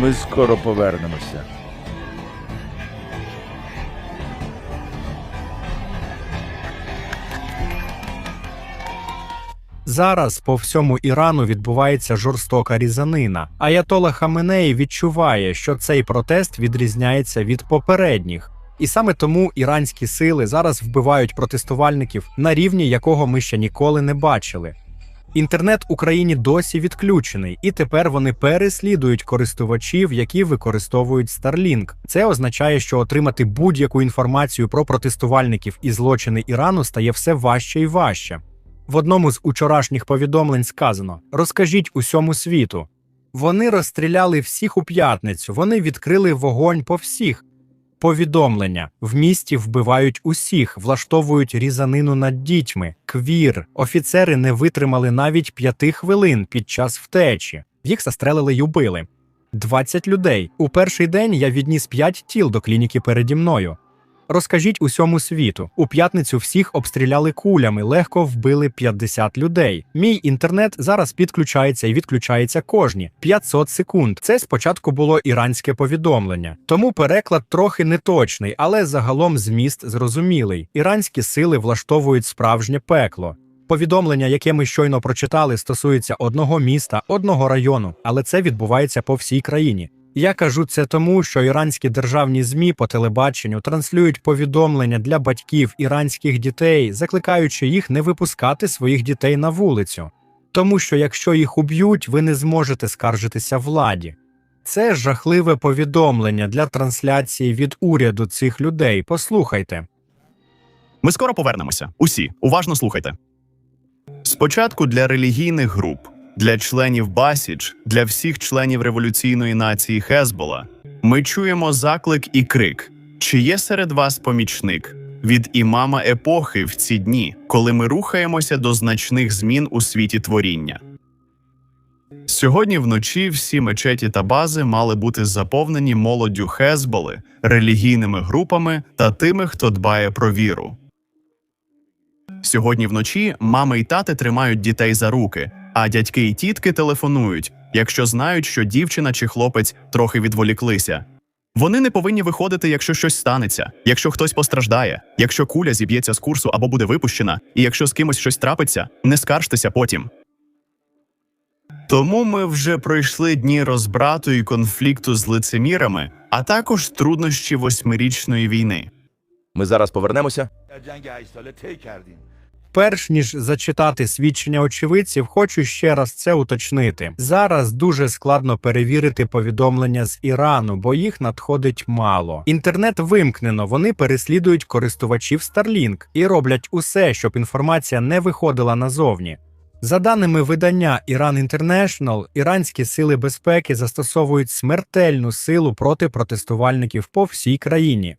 Ми скоро повернемося. Зараз по всьому Ірану відбувається жорстока різанина. Аятола Хаменеї відчуває, що цей протест відрізняється від попередніх. І саме тому іранські сили зараз вбивають протестувальників на рівні, якого ми ще ніколи не бачили. Інтернет Україні досі відключений, і тепер вони переслідують користувачів, які використовують Starlink. Це означає, що отримати будь-яку інформацію про протестувальників і злочини Ірану стає все важче і важче. В одному з учорашніх повідомлень сказано: розкажіть усьому світу. Вони розстріляли всіх у п'ятницю, вони відкрили вогонь по всіх. Повідомлення в місті вбивають усіх, влаштовують різанину над дітьми, квір. Офіцери не витримали навіть п'яти хвилин під час втечі. Їх застрелили й убили. 20 людей. У перший день я відніс 5 тіл до клініки переді мною. Розкажіть усьому світу. У п'ятницю всіх обстріляли кулями, легко вбили 50 людей. Мій інтернет зараз підключається і відключається кожні 500 секунд. Це спочатку було іранське повідомлення, тому переклад трохи неточний, але загалом зміст зрозумілий. Іранські сили влаштовують справжнє пекло. Повідомлення, яке ми щойно прочитали, стосується одного міста, одного району, але це відбувається по всій країні. Я кажу це тому, що іранські державні змі по телебаченню транслюють повідомлення для батьків іранських дітей, закликаючи їх не випускати своїх дітей на вулицю. Тому що якщо їх уб'ють, ви не зможете скаржитися владі. Це жахливе повідомлення для трансляції від уряду цих людей. Послухайте. Ми скоро повернемося. Усі уважно слухайте. Спочатку для релігійних груп, для членів Басіч, для всіх членів революційної нації Хезбола. Ми чуємо заклик і крик: чи є серед вас помічник від імама епохи в ці дні, коли ми рухаємося до значних змін у світі творіння? Сьогодні вночі всі мечеті та бази мали бути заповнені молоддю Хезболи, релігійними групами та тими, хто дбає про віру. Сьогодні вночі мами й тати тримають дітей за руки, а дядьки й тітки телефонують, якщо знають, що дівчина чи хлопець трохи відволіклися. Вони не повинні виходити, якщо щось станеться, якщо хтось постраждає, якщо куля зіб'ється з курсу або буде випущена, і якщо з кимось щось трапиться, не скаржтеся потім. Тому ми вже пройшли дні розбрату і конфлікту з лицемірами, а також труднощі восьмирічної війни. Ми зараз повернемося. Перш ніж зачитати свідчення очевидців, хочу ще раз це уточнити. Зараз дуже складно перевірити повідомлення з Ірану, бо їх надходить мало. Інтернет вимкнено, вони переслідують користувачів Starlink і роблять усе, щоб інформація не виходила назовні. За даними видання Iran International, іранські сили безпеки застосовують смертельну силу проти протестувальників по всій країні.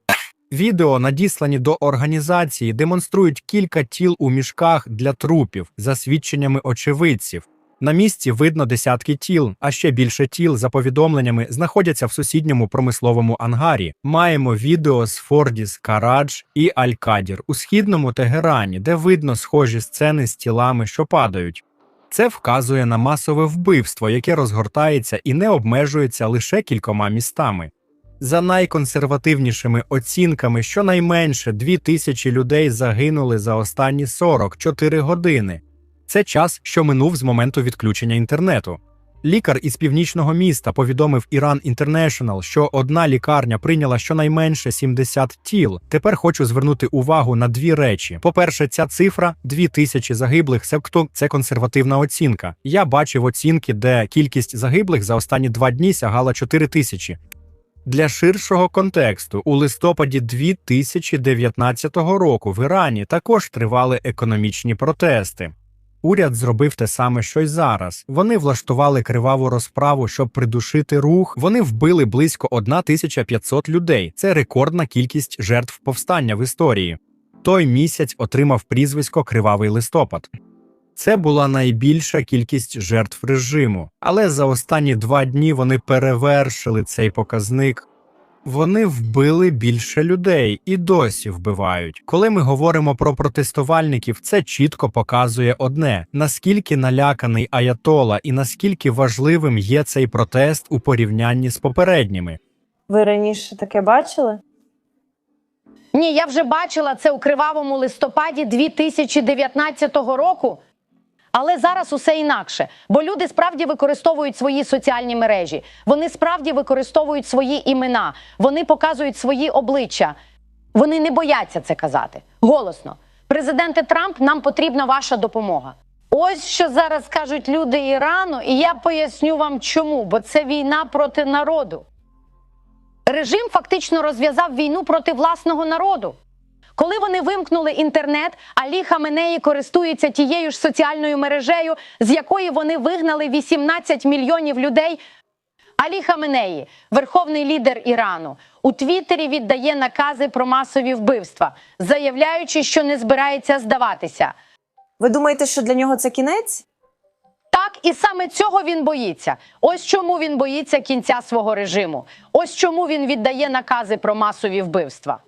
Відео, надіслані до організації, демонструють кілька тіл у мішках для трупів, за свідченнями очевидців. На місці видно десятки тіл, а ще більше тіл, за повідомленнями, знаходяться в сусідньому промисловому ангарі. Маємо відео з Фордіс, Карадж і Аль-Кадір у східному Тегерані, де видно схожі сцени з тілами, що падають. Це вказує на масове вбивство, яке розгортається і не обмежується лише кількома містами. За найконсервативнішими оцінками, щонайменше 2 тисячі людей загинули за останні 44 години. Це час, що минув з моменту відключення інтернету. Лікар із північного міста повідомив Iran International, що одна лікарня прийняла щонайменше 70 тіл. Тепер хочу звернути увагу на дві речі. По-перше, ця цифра 2 тисячі загиблих, себто це консервативна оцінка. Я бачив оцінки, де кількість загиблих за останні два дні сягала 4 тисячі. Для ширшого контексту у листопаді 2019 року в Ірані також тривали економічні протести. Уряд зробив те саме, що й зараз. Вони влаштували криваву розправу, щоб придушити рух. Вони вбили близько 1500 людей. Це рекордна кількість жертв повстання в історії. Той місяць отримав прізвисько Кривавий листопад. Це була найбільша кількість жертв режиму, але за останні два дні вони перевершили цей показник. Вони вбили більше людей і досі вбивають. Коли ми говоримо про протестувальників, це чітко показує одне: наскільки наляканий Аятола і наскільки важливим є цей протест у порівнянні з попередніми. Ви раніше таке бачили? Ні, я вже бачила це у кривавому листопаді 2019 року. Але зараз усе інакше, бо люди справді використовують свої соціальні мережі, вони справді використовують свої імена, вони показують свої обличчя. Вони не бояться це казати голосно. Президенте Трамп, нам потрібна ваша допомога. Ось що зараз кажуть люди Ірану, і я поясню вам чому, бо це війна проти народу. Режим фактично розв'язав війну проти власного народу. Коли вони вимкнули інтернет, Алі Хаменеї користується тією ж соціальною мережею, з якої вони вигнали 18 мільйонів людей. Алі Хаменеї, верховний лідер Ірану, у Твіттері віддає накази про масові вбивства, заявляючи, що не збирається здаватися. Ви думаєте, що для нього це кінець? Так, і саме цього він боїться. Ось чому він боїться кінця свого режиму. Ось чому він віддає накази про масові вбивства.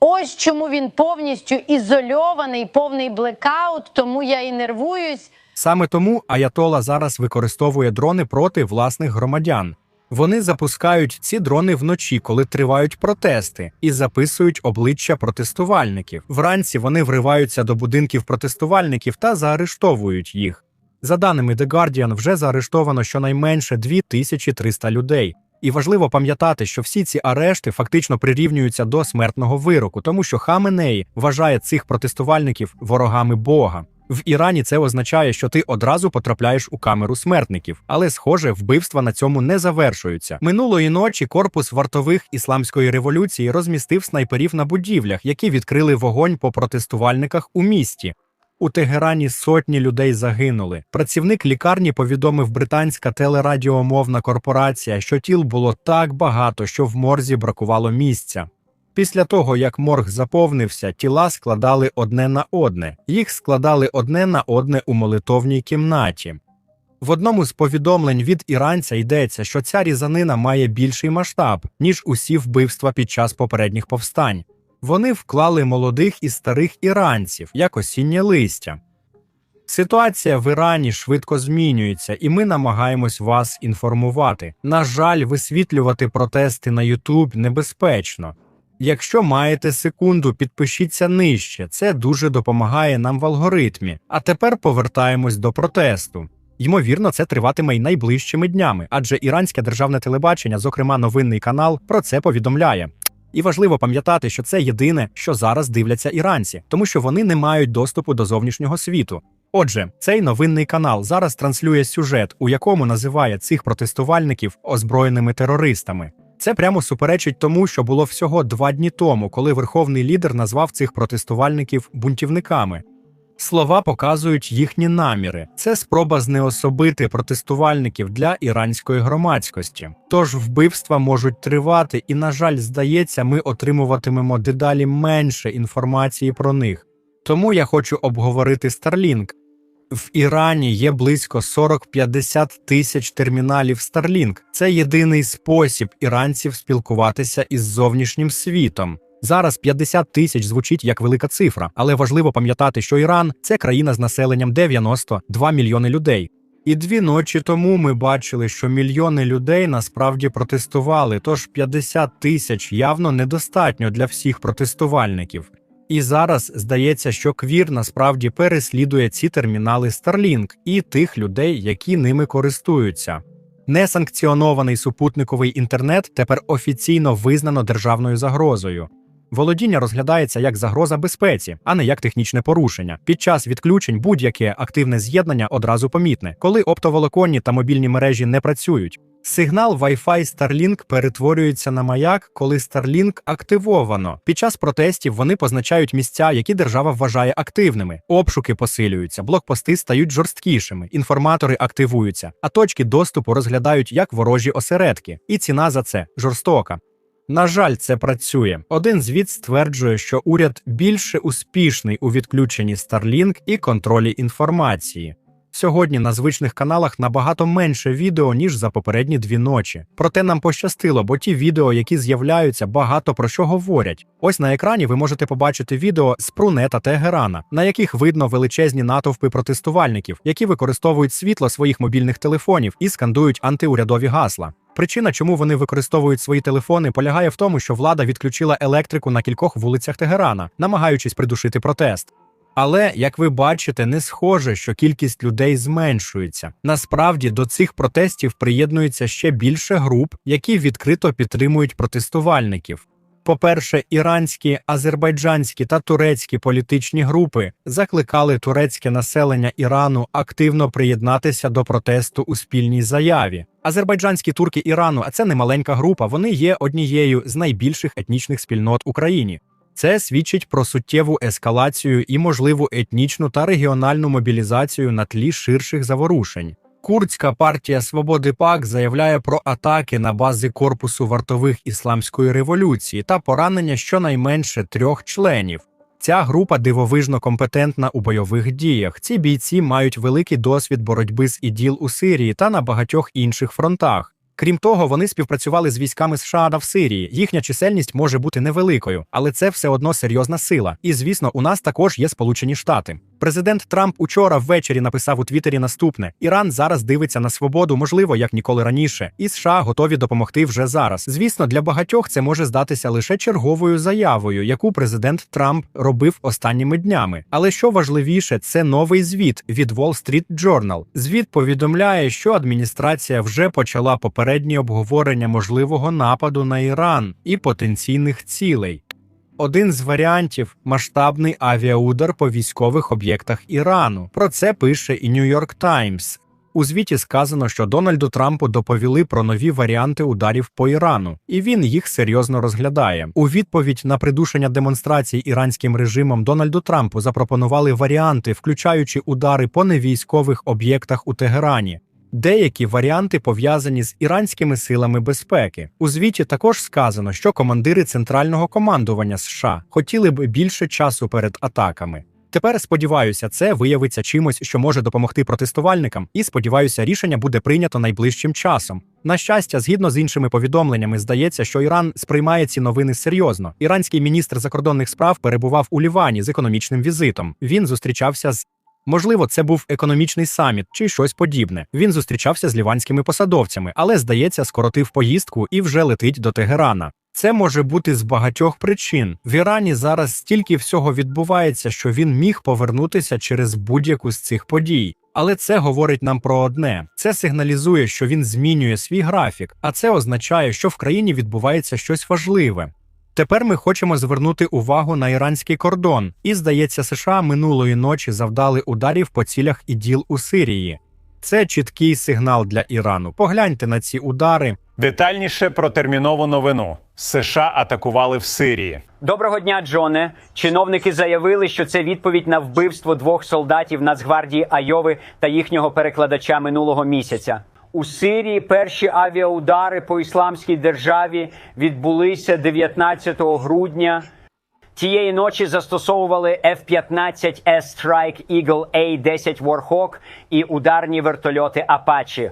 Ось чому він повністю ізольований, повний блекаут, тому я і нервуюсь. Саме тому Аятола зараз використовує дрони проти власних громадян. Вони запускають ці дрони вночі, коли тривають протести, і записують обличчя протестувальників. Вранці вони вриваються до будинків протестувальників та заарештовують їх. За даними The Guardian, вже заарештовано щонайменше 2300 людей. І важливо пам'ятати, що всі ці арешти фактично прирівнюються до смертного вироку, тому що Хаменеї вважає цих протестувальників ворогами Бога. В Ірані це означає, що ти одразу потрапляєш у камеру смертників, але, схоже, вбивства на цьому не завершуються. Минулої ночі корпус вартових ісламської революції розмістив снайперів на будівлях, які відкрили вогонь по протестувальниках у місті. У Тегерані сотні людей загинули. Працівник лікарні повідомив британська телерадіомовна корпорація, що тіл було так багато, що в морзі бракувало місця. Після того, як морг заповнився, тіла складали одне на одне. Їх складали одне на одне у молитовній кімнаті. В одному з повідомлень від іранця йдеться, що ця різанина має більший масштаб, ніж усі вбивства під час попередніх повстань. Вони вклали молодих і старих іранців як осіннє листя. Ситуація в Ірані швидко змінюється, і ми намагаємось вас інформувати. На жаль, висвітлювати протести на YouTube небезпечно. Якщо маєте секунду, підпишіться нижче. Це дуже допомагає нам в алгоритмі. А тепер повертаємось до протесту. Ймовірно, це триватиме й найближчими днями, адже іранське державне телебачення, зокрема новинний канал, про це повідомляє. І важливо пам'ятати, що це єдине, що зараз дивляться іранці, тому що вони не мають доступу до зовнішнього світу. Отже, цей новинний канал зараз транслює сюжет, у якому називає цих протестувальників озброєними терористами. Це прямо суперечить тому, що було всього два дні тому, коли верховний лідер назвав цих протестувальників бунтівниками. Слова показують їхні наміри. Це спроба знеособити протестувальників для іранської громадськості. Тож вбивства можуть тривати, і, на жаль, здається, ми отримуватимемо дедалі менше інформації про них. Тому я хочу обговорити Starlink. В Ірані є близько 40-50 тисяч терміналів Starlink. Це єдиний спосіб іранців спілкуватися із зовнішнім світом. Зараз 50 тисяч звучить як велика цифра, але важливо пам'ятати, що Іран це країна з населенням 92 мільйони людей. І дві ночі тому ми бачили, що мільйони людей насправді протестували, тож 50 тисяч явно недостатньо для всіх протестувальників. І зараз здається, що квір насправді переслідує ці термінали Starlink і тих людей, які ними користуються. Несанкціонований супутниковий інтернет тепер офіційно визнано державною загрозою. Володіння розглядається як загроза безпеці, а не як технічне порушення. Під час відключень будь-яке активне з'єднання одразу помітне, коли оптоволоконні та мобільні мережі не працюють. Сигнал Wi-Fi Starlink перетворюється на маяк, коли Starlink активовано. Під час протестів вони позначають місця, які держава вважає активними. Обшуки посилюються, блокпости стають жорсткішими, інформатори активуються, а точки доступу розглядають як ворожі осередки. І ціна за це жорстока. На жаль, це працює. Один звіт стверджує, що уряд більше успішний у відключенні Starlink і контролі інформації. Сьогодні на звичних каналах набагато менше відео, ніж за попередні дві ночі. Проте нам пощастило, бо ті відео, які з'являються, багато про що говорять. Ось на екрані ви можете побачити відео з Пруне та Тегерана, на яких видно величезні натовпи протестувальників, які використовують світло своїх мобільних телефонів і скандують антиурядові гасла. Причина, чому вони використовують свої телефони, полягає в тому, що влада відключила електрику на кількох вулицях Тегерана, намагаючись придушити протест. Але, як ви бачите, не схоже, що кількість людей зменшується. Насправді до цих протестів приєднується ще більше груп, які відкрито підтримують протестувальників. По-перше, іранські, азербайджанські та турецькі політичні групи закликали турецьке населення Ірану активно приєднатися до протесту у спільній заяві. Азербайджанські турки Ірану, а це не маленька група, вони є однією з найбільших етнічних спільнот Україні. Це свідчить про суттєву ескалацію і можливу етнічну та регіональну мобілізацію на тлі ширших заворушень. Курдська партія Свободи ПАК заявляє про атаки на бази корпусу вартових ісламської революції та поранення щонайменше трьох членів. Ця група дивовижно компетентна у бойових діях. Ці бійці мають великий досвід боротьби з іділ у Сирії та на багатьох інших фронтах. Крім того, вони співпрацювали з військами США в Сирії. Їхня чисельність може бути невеликою, але це все одно серйозна сила. І звісно, у нас також є Сполучені Штати. Президент Трамп учора ввечері написав у Твіттері наступне: Іран зараз дивиться на свободу, можливо, як ніколи раніше, і США готові допомогти вже зараз. Звісно, для багатьох це може здатися лише черговою заявою, яку президент Трамп робив останніми днями. Але що важливіше, це новий звіт від Wall Street Journal. Звіт повідомляє, що адміністрація вже почала попередні обговорення можливого нападу на Іран і потенційних цілей. Один з варіантів масштабний авіаудар по військових об'єктах Ірану. Про це пише і York Times. У звіті сказано, що Дональду Трампу доповіли про нові варіанти ударів по Ірану, і він їх серйозно розглядає. У відповідь на придушення демонстрацій іранським режимом Дональду Трампу запропонували варіанти, включаючи удари по невійськових об'єктах у Тегерані. Деякі варіанти пов'язані з іранськими силами безпеки. У звіті також сказано, що командири центрального командування США хотіли б більше часу перед атаками. Тепер сподіваюся, це виявиться чимось, що може допомогти протестувальникам, і сподіваюся, рішення буде прийнято найближчим часом. На щастя, згідно з іншими повідомленнями, здається, що Іран сприймає ці новини серйозно. Іранський міністр закордонних справ перебував у Лівані з економічним візитом. Він зустрічався з Можливо, це був економічний саміт чи щось подібне. Він зустрічався з ліванськими посадовцями, але, здається, скоротив поїздку і вже летить до Тегерана. Це може бути з багатьох причин. В Ірані зараз стільки всього відбувається, що він міг повернутися через будь-яку з цих подій. Але це говорить нам про одне: це сигналізує, що він змінює свій графік, а це означає, що в країні відбувається щось важливе. Тепер ми хочемо звернути увагу на іранський кордон, і здається, США минулої ночі завдали ударів по цілях іділ у Сирії. Це чіткий сигнал для Ірану. Погляньте на ці удари. Детальніше про термінову новину. США атакували в Сирії. Доброго дня, Джоне. Чиновники заявили, що це відповідь на вбивство двох солдатів Нацгвардії Айови та їхнього перекладача минулого місяця. У Сирії перші авіаудари по ісламській державі відбулися 19 грудня. Тієї ночі застосовували F-15 S-Strike Eagle A-10 Warhawk і ударні вертольоти Apache.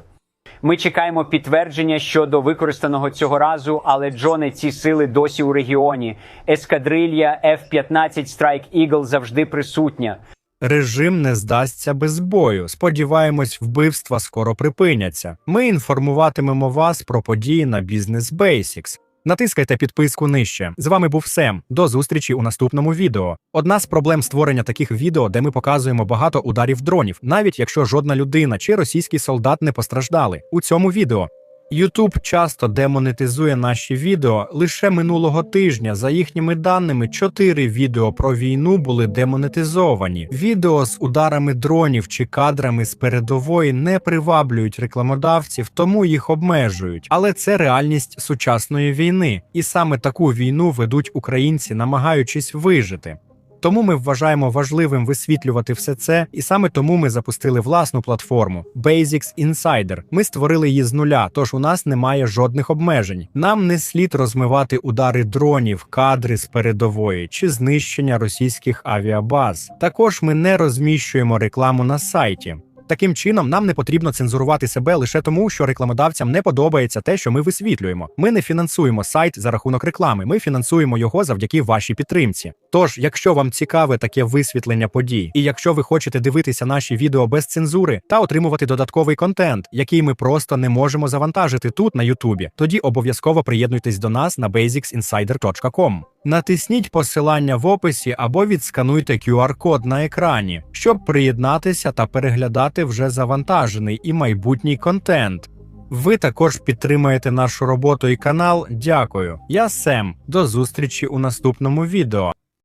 Ми чекаємо підтвердження щодо використаного цього разу, але Джоне, ці сили досі у регіоні. Ескадрилья F-15 Strike Eagle завжди присутня. Режим не здасться без бою. Сподіваємось, вбивства скоро припиняться. Ми інформуватимемо вас про події на Business Basics. Натискайте підписку нижче. З вами був Сем. До зустрічі у наступному відео. Одна з проблем створення таких відео, де ми показуємо багато ударів дронів, навіть якщо жодна людина чи російський солдат не постраждали. У цьому відео YouTube часто демонетизує наші відео. Лише минулого тижня, за їхніми даними, чотири відео про війну були демонетизовані. Відео з ударами дронів чи кадрами з передової не приваблюють рекламодавців, тому їх обмежують. Але це реальність сучасної війни, і саме таку війну ведуть українці, намагаючись вижити. Тому ми вважаємо важливим висвітлювати все це, і саме тому ми запустили власну платформу Basics Insider. Ми створили її з нуля, тож у нас немає жодних обмежень. Нам не слід розмивати удари дронів, кадри з передової чи знищення російських авіабаз. Також ми не розміщуємо рекламу на сайті. Таким чином, нам не потрібно цензурувати себе лише тому, що рекламодавцям не подобається те, що ми висвітлюємо. Ми не фінансуємо сайт за рахунок реклами. Ми фінансуємо його завдяки вашій підтримці. Тож, якщо вам цікаве таке висвітлення подій, і якщо ви хочете дивитися наші відео без цензури та отримувати додатковий контент, який ми просто не можемо завантажити тут на Ютубі, тоді обов'язково приєднуйтесь до нас на basicsinsider.com. Натисніть посилання в описі або відскануйте QR-код на екрані, щоб приєднатися та переглядати вже завантажений і майбутній контент. Ви також підтримаєте нашу роботу і канал. Дякую. Я Сем. До зустрічі у наступному відео.